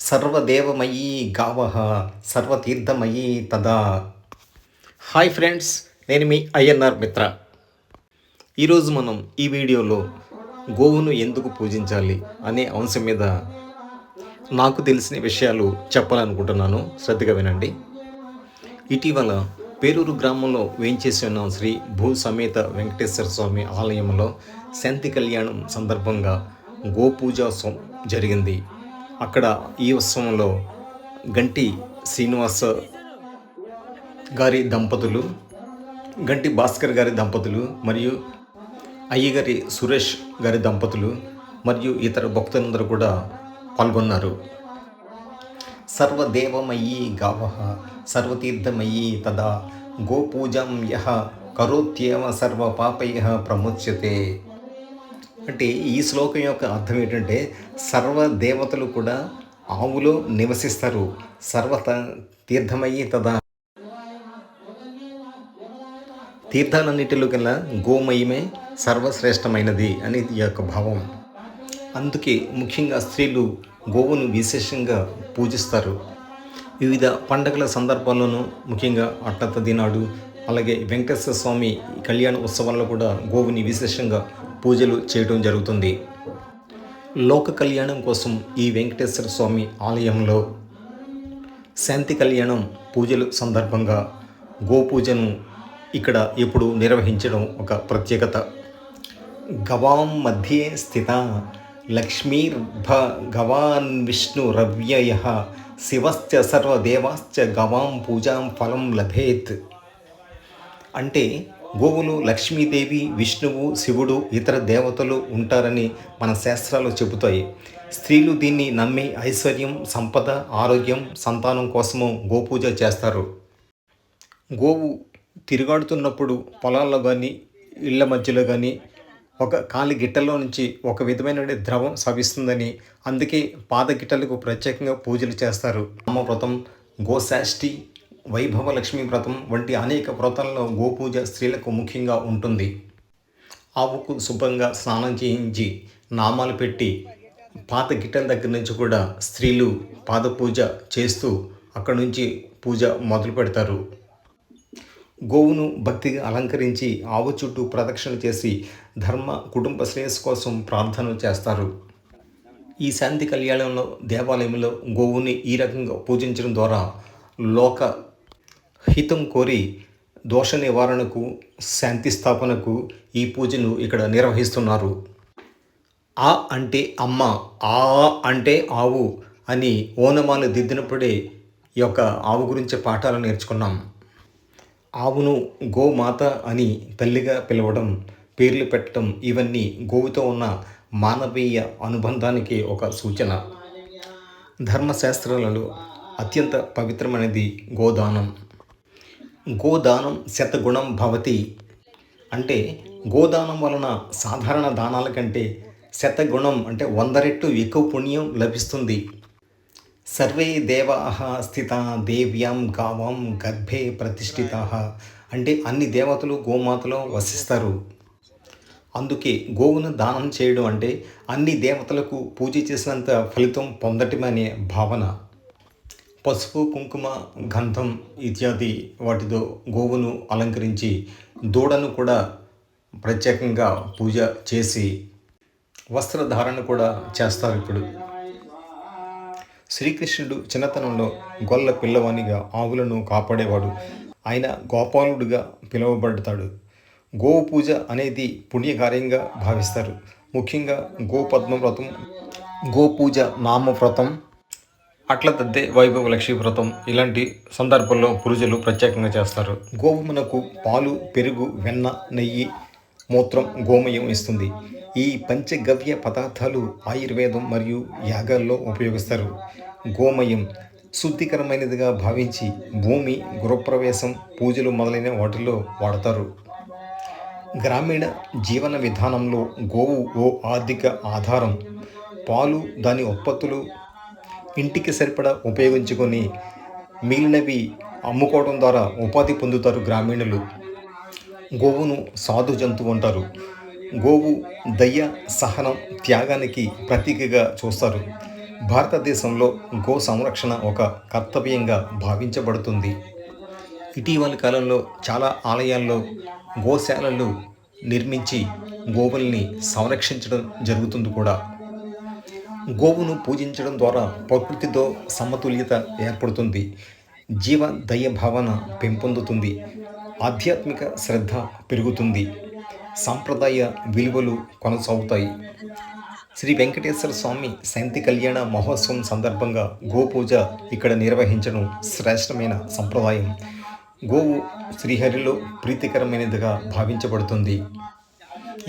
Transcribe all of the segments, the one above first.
సర్వదేవమయీ గావ సర్వతీర్థమయీ తదా. Hi friends నేను మీ INR మిత్ర. ఈరోజు మనం ఈ వీడియోలో గోవును ఎందుకు పూజించాలి అనే అంశం మీద నాకు తెలిసిన విషయాలు చెప్పాలనుకుంటున్నాను. శ్రద్ధగా వినండి. ఇటీవల పేరూరు గ్రామంలో వేయించేసి ఉన్న శ్రీ భూ సమేత వెంకటేశ్వర స్వామి ఆలయంలో శాంతి కళ్యాణం సందర్భంగా గోపూజ జరిగింది. అక్కడ ఈ ఉత్సవంలో గంటి శ్రీనివాస గారి దంపతులు గంటి భాస్కర్ గారి దంపతులు మరియు అయ్యగారి సురేష్ గారి దంపతులు మరియు ఇతర భక్తులందరూ కూడా పాల్గొన్నారు. సర్వదేవమయీ గావ సర్వతీర్థమయీ తదా గోపూజం యహ కరోత్యేవ సర్వ పాపయ ప్రముచ్యతే. అంటే ఈ శ్లోకం యొక్క అర్థం ఏంటంటే సర్వ దేవతలు కూడా ఆవులో నివసిస్తారు. సర్వత తీర్థమయ్యి తదా. తీర్థాలన్నిటిలో కల్లా గోమయమే సర్వశ్రేష్టమైనది అనేది ఈ యొక్క భావం. అందుకే ముఖ్యంగా స్త్రీలు గోవును విశేషంగా పూజిస్తారు. వివిధ పండగల సందర్భాల్లోనూ ముఖ్యంగా అట్టత దినాడు అలాగే వెంకటేశ్వర స్వామి కళ్యాణ ఉత్సవాల్లో కూడా గోవుని విశేషంగా పూజలు చేయడం జరుగుతుంది. లోక కళ్యాణం కోసం ఈ వెంకటేశ్వర స్వామి ఆలయంలో శాంతి కళ్యాణం పూజలు సందర్భంగా గోపూజను ఇక్కడ ఇప్పుడు నిర్వహించడం ఒక ప్రత్యేకత. గవాం మధ్యే స్థిత లక్ష్మీర్భ గవాన్ విష్ణు రవ్యయ శివశ్చ సర్వదేవాశ్చ గవాం పూజాం ఫలం లభేత్. అంటే గోవులు లక్ష్మీదేవి విష్ణువు శివుడు ఇతర దేవతలు ఉంటారని మన శాస్త్రాలు చెబుతాయి. స్త్రీలు దీన్ని నమ్మి ఐశ్వర్యం సంపద ఆరోగ్యం సంతానం కోసము గోపూజ చేస్తారు. గోవు తిరుగాడుతున్నప్పుడు పొలాల్లో కానీ ఇళ్ళ మధ్యలో కానీ ఒక కాలి గిట్టలో నుంచి ఒక విధమైన ద్రవం సవిస్తుందని అందుకే పాదగిట్టలకు ప్రత్యేకంగా పూజలు చేస్తారు. వ్రతం గోశాష్టి వైభవ లక్ష్మీ వ్రతం వంటి అనేక వ్రతాల్లో గోపూజ స్త్రీలకు ముఖ్యంగా ఉంటుంది. ఆవుకు శుభ్రంగా స్నానం చేయించి నామాలు పెట్టి పాత గిట్టల దగ్గర నుంచి కూడా స్త్రీలు పాదపూజ చేస్తూ అక్కడి నుంచి పూజ మొదలు పెడతారు. గోవును భక్తిగా అలంకరించి ఆవు చుట్టూ ప్రదక్షిణ చేసి ధర్మ కుటుంబ శ్రేయస్సు కోసం ప్రార్థన చేస్తారు. ఈ శాంతి కళ్యాణంలో దేవాలయంలో గోవుని ఈ రకంగా పూజించడం ద్వారా లోక హితం కోరి దోష నివారణకు శాంతి స్థాపనకు ఈ పూజను ఇక్కడ నిర్వహిస్తున్నారు. ఆ అంటే అమ్మ ఆ అంటే ఆవు అని ఓనమాలు దిద్దినప్పుడే ఈ యొక్క ఆవు గురించి పాఠాలు నేర్చుకున్నాం. ఆవును గోమాత అని తల్లిగా పిలవడం పేర్లు పెట్టడం ఇవన్నీ గోవుతో ఉన్న మానవీయ అనుబంధానికి ఒక సూచన. ధర్మశాస్త్రాలలో అత్యంత పవిత్రమైనది గోదానం. గోదానం శతగుణం భవతి అంటే గోదానం వలన సాధారణ దానాల కంటే శతగుణం అంటే వంద రెట్లు ఎక్కువ పుణ్యం లభిస్తుంది. సర్వే దేవా స్థిత దేవ్యాం గావాం గర్భే ప్రతిష్ఠిత అంటే అన్ని దేవతలు గోమాతలో వసిస్తారు. అందుకే గోవును దానం చేయడం అంటే అన్ని దేవతలకు పూజ చేసినంత ఫలితం పొందటమనే భావన. పసుపు కుంకుమ గంధం ఇత్యాది వాటితో గోవును అలంకరించి దూడను కూడా ప్రత్యేకంగా పూజ చేసి వస్త్రధారణ కూడా చేస్తారు ఇప్పుడు. శ్రీకృష్ణుడు చిన్నతనంలో గొల్ల పిల్లవానిగా ఆవులను కాపాడేవాడు. ఆయన గోపాలుడిగా పిలువబడతాడు. గోవు పూజ అనేది పుణ్యకార్యంగా భావిస్తారు. ముఖ్యంగా గోపద్మ వ్రతం గోపూజ నామ వ్రతం అట్ల తద్దే వైభవ లక్ష్మీ వ్రతం ఇలాంటి సందర్భాల్లో పూజలు ప్రత్యేకంగా చేస్తారు. గోవు మనకు పాలు పెరుగు వెన్న నెయ్యి మూత్రం గోమయం ఇస్తుంది. ఈ పంచగవ్య పదార్థాలు ఆయుర్వేదం మరియు యాగాల్లో ఉపయోగిస్తారు. గోమయం శుద్ధికరమైనదిగా భావించి భూమి గృహప్రవేశం పూజలు మొదలైన వాటిల్లో వాడతారు. గ్రామీణ జీవన విధానంలో గోవు ఓ ఆర్థిక ఆధారం. పాలు దాని ఉత్పత్తులు ఇంటికి సరిపడా ఉపయోగించుకొని మిగిలినవి అమ్ముకోవడం ద్వారా ఉపాధి పొందుతారు గ్రామీణులు. గోవును సాధు జంతువు అంటారు. గోవు దయ్య సహనం త్యాగానికి ప్రతీకగా చూస్తారు. భారతదేశంలో గో సంరక్షణ ఒక కర్తవ్యంగా భావించబడుతుంది. ఇటీవలి కాలంలో చాలా ఆలయాల్లో గోశాలలు నిర్మించి గోవుల్ని సంరక్షించడం జరుగుతుంది కూడా. గోవును పూజించడం ద్వారా ప్రకృతితో సమతుల్యత ఏర్పడుతుంది. జీవ దయ భావన పెంపొందుతుంది. ఆధ్యాత్మిక శ్రద్ధ పెరుగుతుంది. సాంప్రదాయ విలువలు కొనసాగుతాయి. శ్రీ వెంకటేశ్వర స్వామి శాంతి కళ్యాణ మహోత్సవం సందర్భంగా గోపూజ ఇక్కడ నిర్వహించడం శ్రేష్టమైన సంప్రదాయం. గోవు శ్రీహరిలో ప్రీతికరమైనదిగా భావించబడుతుంది.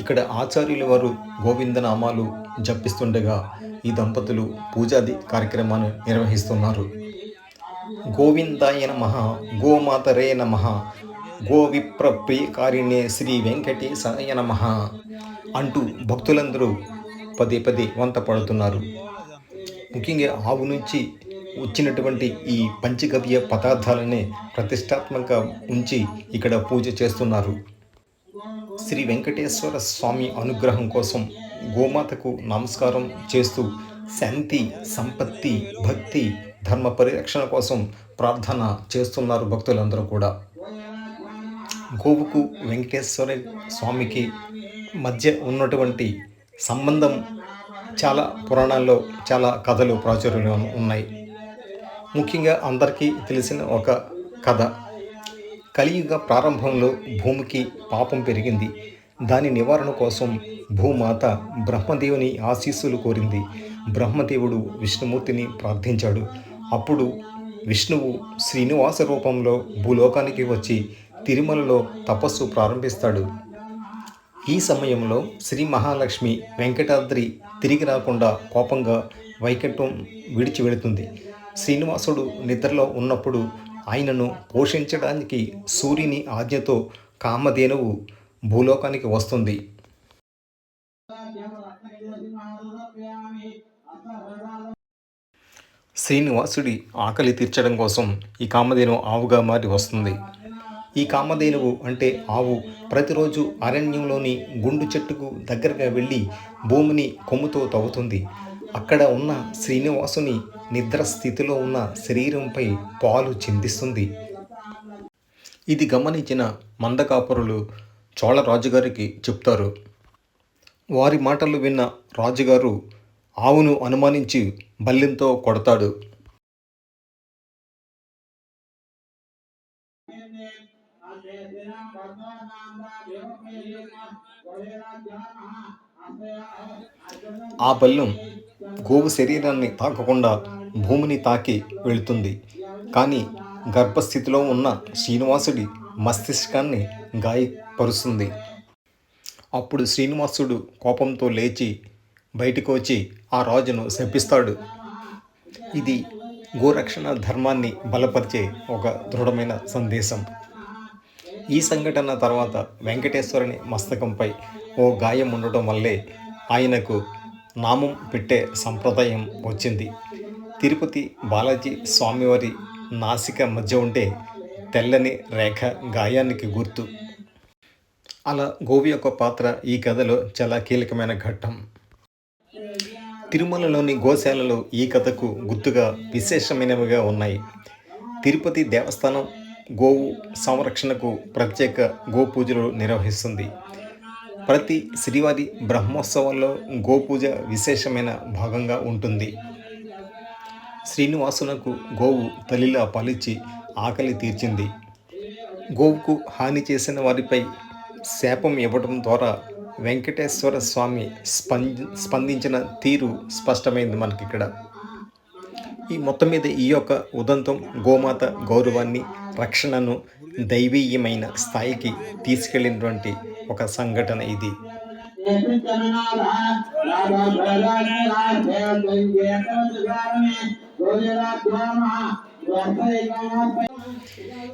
ఇక్కడ ఆచార్యుల వారు గోవిందనామాలు జపిస్తుండగా ఈ దంపతులు పూజాది కార్యక్రమాన్ని నిర్వహిస్తున్నారు. గోవిందాయ నమ గోమాతరే నమ గోవిప్ర ప్రియకారిణే శ్రీ వెంకటేశాయ నమ అంటూ భక్తులందరూ పదే పదే వంత పడుతున్నారు. ముఖ్యంగా ఆవు నుంచి వచ్చినటువంటి ఈ పంచగవ్య పదార్థాలనే ప్రతిష్టాత్మక ఉంచి ఇక్కడ పూజ చేస్తున్నారు. శ్రీ వెంకటేశ్వర స్వామి అనుగ్రహం కోసం గోమాతకు నమస్కారం చేస్తూ శాంతి సంపత్తి భక్తి ధర్మ పరిరక్షణ కోసం ప్రార్థన చేస్తున్నారు భక్తులందరూ కూడా. గోవుకు వెంకటేశ్వర స్వామికి మధ్య ఉన్నటువంటి సంబంధం చాలా పురాణాల్లో చాలా కథలు ప్రాచుర్యంలో ఉన్నాయి. ముఖ్యంగా అందరికీ తెలిసిన ఒక కథ. కలియుగ ప్రారంభంలో భూమికి పాపం పెరిగింది. దాని నివారణ కోసం భూమాత బ్రహ్మదేవుని ఆశీస్సులు కోరింది. బ్రహ్మదేవుడు విష్ణుమూర్తిని ప్రార్థించాడు. అప్పుడు విష్ణువు శ్రీనివాస రూపంలో భూలోకానికి వచ్చి తిరుమలలో తపస్సు ప్రారంభిస్తాడు. ఈ సమయంలో శ్రీ మహాలక్ష్మి వెంకటాద్రి తిరిగి రాకుండా కోపంగా వైకుంఠం విడిచి వెళుతుంది. శ్రీనివాసుడు నిద్రలో ఉన్నప్పుడు ఆయనను పోషించడానికి సూర్యుని ఆజ్ఞతో కామధేనువు భూలోకానికి వస్తుంది. శ్రీనివాసుడి ఆకలి తీర్చడం కోసం ఈ కామధేను ఆవుగా మారి వస్తుంది. ఈ కామధేనువు అంటే ఆవు. ప్రతిరోజు అరణ్యంలోని గుండు చెట్టుకు దగ్గరగా వెళ్ళి భూమిని కొమ్ముతో తవ్వుతుంది. అక్కడ ఉన్న శ్రీనివాసుని నిద్ర స్థితిలో ఉన్న శరీరంపై పాలు చిందిస్తుంది. ఇది గమనించిన మందకాపురులు చోళ రాజుగారికి చెప్తారు. వారి మాటలు విన్న రాజుగారు ఆవును అనుమానించి బల్లెంతో కొడతాడు. ఆ బల్లం గోవు శరీరాన్ని తాకకుండా భూమిని తాకి వెళుతుంది. కానీ గర్భస్థితిలో ఉన్న శ్రీనివాసుడి మస్తిష్కాన్ని గాయపరుస్తుంది. అప్పుడు శ్రీనివాసుడు కోపంతో లేచి బయటకు వచ్చి ఆ రాజును శపిస్తాడు. ఇది గోరక్షణ ధర్మాన్ని బలపరిచే ఒక దృఢమైన సందేశం. ఈ సంఘటన తర్వాత వెంకటేశ్వరుని మస్తకంపై ఓ గాయం ఉండటం వల్లే ఆయనకు నామం పెట్టే సంప్రదాయం వచ్చింది. తిరుపతి బాలాజీ స్వామివారి నాసిక మధ్య ఉండే తెల్లని రేఖ గాయానికి గుర్తు. అలా గోవి యొక్క పాత్ర ఈ కథలో చాలా కీలకమైన ఘట్టం. తిరుమలలోని గోశాలలు ఈ కథకు గుర్తుగా విశేషమైనవిగా ఉన్నాయి. తిరుపతి దేవస్థానం గోవు సంరక్షణకు ప్రత్యేక గోపూజలు నిర్వహిస్తుంది. ప్రతి శ్రీవారి బ్రహ్మోత్సవంలో గోపూజ విశేషమైన భాగంగా ఉంటుంది. శ్రీనివాసునకు గోవు తల్లిలా పలిచి ఆకలి తీర్చింది. గోవుకు హాని చేసిన వారిపై శాపం ఇవ్వడం ద్వారా వెంకటేశ్వర స్వామి స్పం స్పందించిన తీరు స్పష్టమైంది మనకి ఇక్కడ ఈ మొత్తం మీద ఈ యొక్క ఉదంతం గోమాత గౌరవాన్ని రక్షణను దైవీయమైన స్థాయికి తీసుకెళ్ళినటువంటి ఒక సంఘటన ఇది.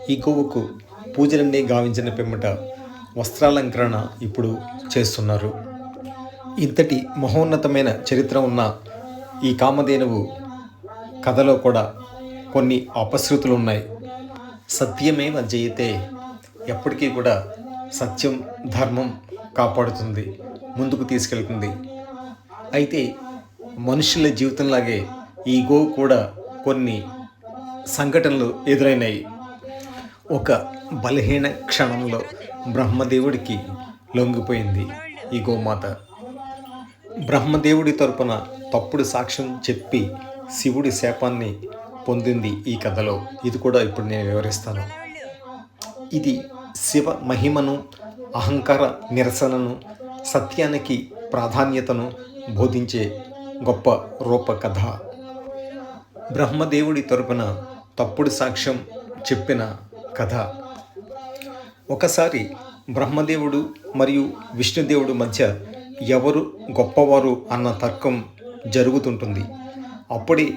ఈ కొవ్వుకు పూజలన్నీ గావించిన పిమ్మట వస్త్రాలంకరణ ఇప్పుడు చేస్తున్నారు. ఇంతటి మహోన్నతమైన చరిత్ర ఉన్న ఈ కామధేనువు కథలో కూడా కొన్ని అపశృతులు ఉన్నాయి. సత్యమేవ జయితే. ఎప్పటికీ కూడా సత్యం ధర్మం కాపాడుతుంది ముందుకు తీసుకెళ్తుంది. అయితే మనుషుల జీవితంలాగే ఈ గో కూడా కొన్ని సంఘటనలు ఎదురైనాయి. ఒక బలహీన క్షణంలో బ్రహ్మదేవుడికి లొంగిపోయింది ఈ గోమాత బ్రహ్మదేవుడి తరపున తప్పుడు సాక్ష్యం చెప్పి శివుడి శాపాన్ని పొందింది ఈ కథలో. ఇది కూడా ఇప్పుడు నేను వివరిస్తాను. ఇది శివ మహిమను అహంకార నిరసనను సత్యానికి ప్రాధాన్యతను బోధించే గొప్ప రూప కథ బ్రహ్మదేవుడి తరపున తప్పుడు సాక్ష్యం చెప్పిన కథ. ఒకసారి బ్రహ్మదేవుడు మరియు విష్ణుదేవుడు మధ్య ఎవరు గొప్పవారు అన్న తర్కం జరుగుతుంటుంది. అప్పుడే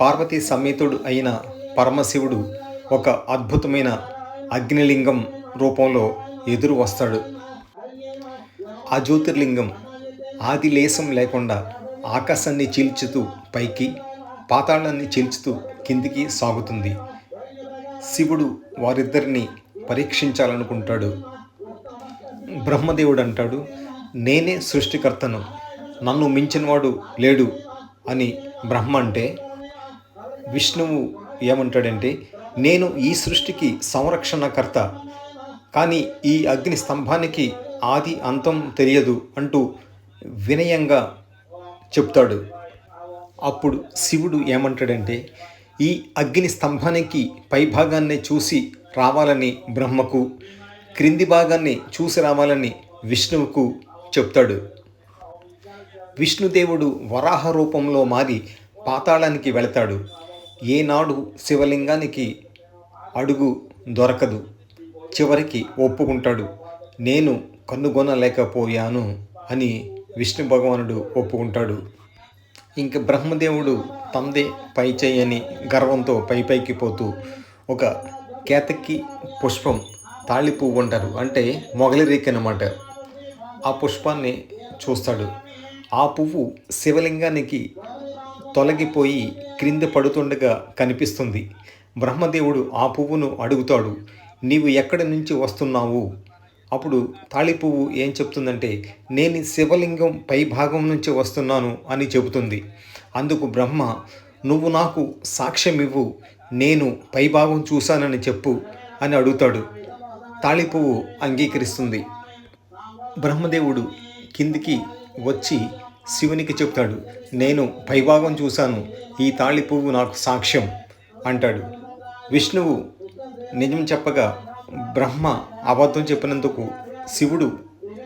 పార్వతీ సమేతుడు అయిన పరమశివుడు ఒక అద్భుతమైన అగ్నిలింగం రూపంలో ఎదురు వస్తాడు. ఆ జ్యోతిర్లింగం ఆది లేశం లేకుండా ఆకాశాన్ని చీల్చుతూ పైకి పాతాళాన్ని చీల్చుతూ కిందికి సాగుతుంది. శివుడు వారిద్దరిని పరీక్షించాలనుకుంటాడు. బ్రహ్మదేవుడు అంటాడు నేనే సృష్టికర్తను నన్ను మించినవాడు లేడు అని బ్రహ్మ అంటే విష్ణువు ఏమంటాడంటే నేను ఈ సృష్టికి సంరక్షణకర్త. కానీ ఈ అగ్ని స్తంభానికి ఆది అంతం తెలియదు అంటూ వినయంగా చెప్తాడు. అప్పుడు శివుడు ఏమంటాడంటే ఈ అగ్ని స్తంభానికి పైభాగాన్ని చూసి రావాలని బ్రహ్మకు క్రింది భాగాన్ని చూసి రావాలని విష్ణువుకు చెప్తాడు. విష్ణుదేవుడు వరాహ రూపంలో మారి పాతాళానికి వెళతాడు. ఏనాడు శివలింగానికి అడుగు దొరకదు. చివరికి ఒప్పుకుంటాడు. నేను కనుగొనలేకపోయాను అని విష్ణు భగవానుడు ఒప్పుకుంటాడు. ఇంక బ్రహ్మదేవుడు తందే పై చేయని గర్వంతో పై పైకి పోతూ ఒక కేతకి పుష్పం తాళి పువ్వు అంటారు అంటే మొగలిరేక్ అనమాట ఆ పుష్పాన్ని చూస్తాడు. ఆ పువ్వు శివలింగానికి తొలగిపోయి క్రింద పడుతుండగా కనిపిస్తుంది. బ్రహ్మదేవుడు ఆ పువ్వును అడుగుతాడు నీవు ఎక్కడి నుంచి వస్తున్నావు? అప్పుడు తాళి పువ్వు ఏం చెప్తుందంటే నేను శివలింగం పై భాగం నుంచి వస్తున్నాను అని చెబుతుంది. అందుకు బ్రహ్మ నువ్వు నాకు సాక్ష్యం ఇవ్వు నేను పై భాగం చూశానని చెప్పు అని అడుగుతాడు. తాళి పువ్వు అంగీకరిస్తుంది. బ్రహ్మదేవుడు కిందికి వచ్చి శివునికి చెప్తాడు నేను పైభాగం చూశాను ఈ తాళి పువ్వు నాకు సాక్ష్యం అంటాడు. విష్ణువు నిజం చెప్పగా బ్రహ్మ అబద్ధం చెప్పినందుకు శివుడు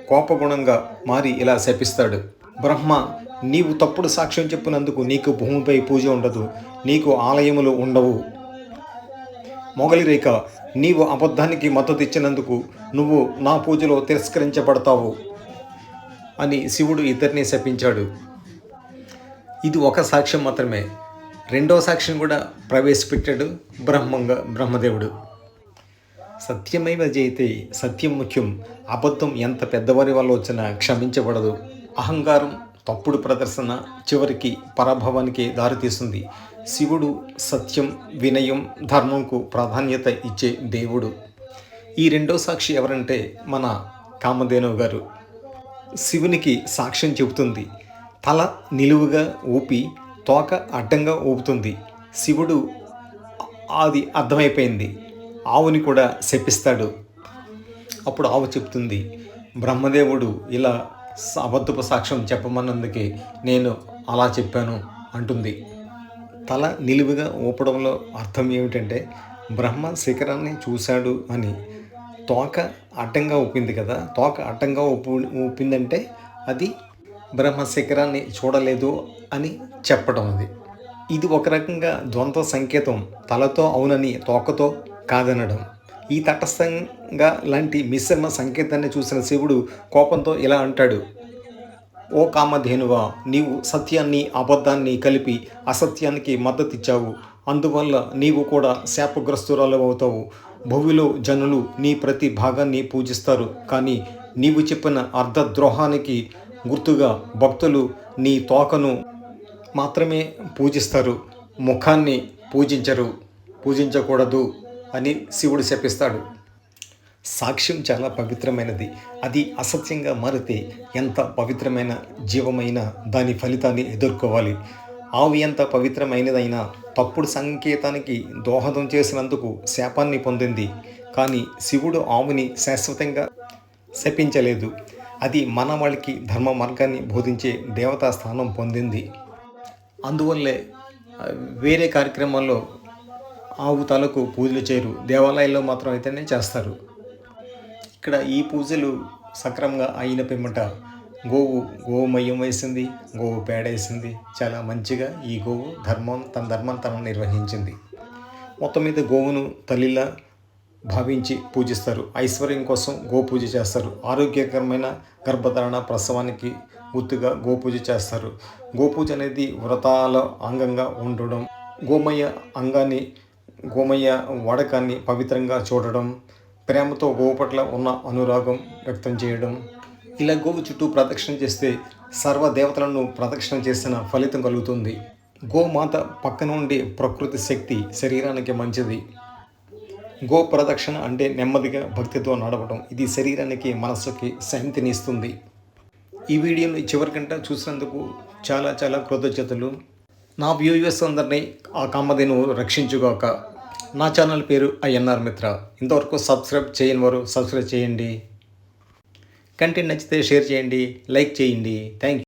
కోపగుణంగా మారి ఇలా శపిస్తాడు. బ్రహ్మ నీవు తప్పుడు సాక్ష్యం చెప్పినందుకు నీకు భూమిపై పూజ ఉండదు నీకు ఆలయములు ఉండవు. మొగలి రేఖ నీవు అబద్ధానికి మద్దతు ఇచ్చినందుకు నువ్వు నా పూజలో తిరస్కరించబడతావు. అని శివుడు ఇద్దరిని శపించాడు. ఇది ఒక సాక్ష్యం మాత్రమే. రెండో సాక్ష్యం కూడా ప్రవేశపెట్టాడు బ్రహ్మంగా బ్రహ్మదేవుడు. సత్యమైవ జయితే సత్యం ముఖ్యం. అబద్ధం ఎంత పెద్దవారి వల్ల వచ్చినా క్షమించబడదు. అహంకారం తప్పుడు ప్రదర్శన చివరికి పరాభవానికి దారితీస్తుంది. శివుడు సత్యం వినయం ధర్మంకు ప్రాధాన్యత ఇచ్చే దేవుడు. ఈ రెండో సాక్షి ఎవరంటే మన కామధేనువు గారు. శివునికి సాక్ష్యం చెబుతుంది. తల నిలువుగా ఊపి తోక అడ్డంగా ఊపుతుంది. శివుడు అది అర్థమైపోయింది. ఆవుని కూడా శపిస్తాడు. అప్పుడు ఆవు చెప్తుంది బ్రహ్మదేవుడు ఇలా అబద్ధపు సాక్ష్యం చెప్పమన్నందుకే నేను అలా చెప్పాను అంటుంది. తల నిలువుగా ఊపడంలో అర్థం ఏమిటంటే బ్రహ్మ శిఖరాన్ని చూశాడు అని. తోక అడ్డంగా ఊపింది కదా. తోక అడ్డంగా ఊపు ఊపిందంటే అది బ్రహ్మ శిఖరాన్ని చూడలేదు అని చెప్పడం అది. ఇది ఒక రకంగా ద్వంద్వ సంకేతం. తలతో అవునని తోకతో కాదనడం. ఈ తటస్థంగా లాంటి మిశ్రమ సంకేతాన్ని చూసిన శివుడు కోపంతో ఇలా అంటాడు. ఓ కామధేనువా నీవు సత్యాన్ని అబద్ధాన్ని కలిపి అసత్యానికి మద్దతిచ్చావు. అందువల్ల నీవు కూడా శాపగ్రస్తురాలు అవుతావు. భూమిలో జనులు నీ ప్రతి భాగాన్ని పూజిస్తారు కానీ నీవు చెప్పిన అర్ధద్రోహానికి గుర్తుగా భక్తులు నీ తోకను మాత్రమే పూజిస్తారు ముఖాన్ని పూజించరు పూజించకూడదు అని శివుడు శపిస్తాడు. సాక్ష్యం చాలా పవిత్రమైనది. అది అసత్యంగా మారితే ఎంత పవిత్రమైన జీవమైన దాని ఫలితాన్ని ఎదుర్కోవాలి. ఆవు ఎంత పవిత్రమైనదైనా తప్పుడు సంకేతానికి దోహదం చేసినందుకు శాపాన్ని పొందింది. కానీ శివుడు ఆవుని శాశ్వతంగా శపించలేదు. అది మానవాళికి ధర్మ మార్గాన్ని బోధించే దేవతా స్థానం పొందింది. అందువల్లే వేరే కార్యక్రమాల్లో ఆవు తలకు పూజలు చేయరు. దేవాలయాల్లో మాత్రం అయితేనే చేస్తారు. ఇక్కడ ఈ పూజలు సక్రమంగా అయిన పిమ్మట గోవు గోమయం వేసింది గోవు పేడ వేసింది. చాలా మంచిగా ఈ గోవు ధర్మం తన ధర్మం తన నిర్వహించింది. మొత్తం మీద గోవును తల్లిలా భావించి పూజిస్తారు. ఐశ్వర్యం కోసం గో పూజ చేస్తారు. ఆరోగ్యకరమైన గర్భధారణ ప్రసవానికి గుర్తుగా గోపూజ చేస్తారు. గోపూజ అనేది వ్రతాల అంగంగా ఉండడం గోమయ్య అంగాన్ని గోమయ్య వాడకాన్ని పవిత్రంగా చూడడం ప్రేమతో గోవు పట్ల ఉన్న అనురాగం వ్యక్తం చేయడం ఇలా గోవు చుట్టూ ప్రదక్షిణ చేస్తే సర్వ దేవతలను ప్రదక్షిణ చేసిన ఫలితం కలుగుతుంది. గోమాత పక్కన ఉండే ప్రకృతి శక్తి శరీరానికి మంచిది. గో ప్రదక్షిణ అంటే నెమ్మదిగా భక్తితో నడవడం ఇది శరీరానికి మనస్సుకి శాంతిని ఇస్తుంది. ఈ వీడియోని చివరికంట చూసినందుకు చాలా చాలా కృతజ్ఞతలు. నా వ్యూవర్స్ అందరినీ ఆ కామధేను రక్షించుగాక. నా ఛానల్ పేరు ఐఎన్ఆర్ మిత్ర. ఇంతవరకు సబ్స్క్రైబ్ చేయని వారు సబ్స్క్రైబ్ చేయండి. కంటెంట్ నచ్చితే షేర్ చేయండి లైక్ చేయండి. Thank you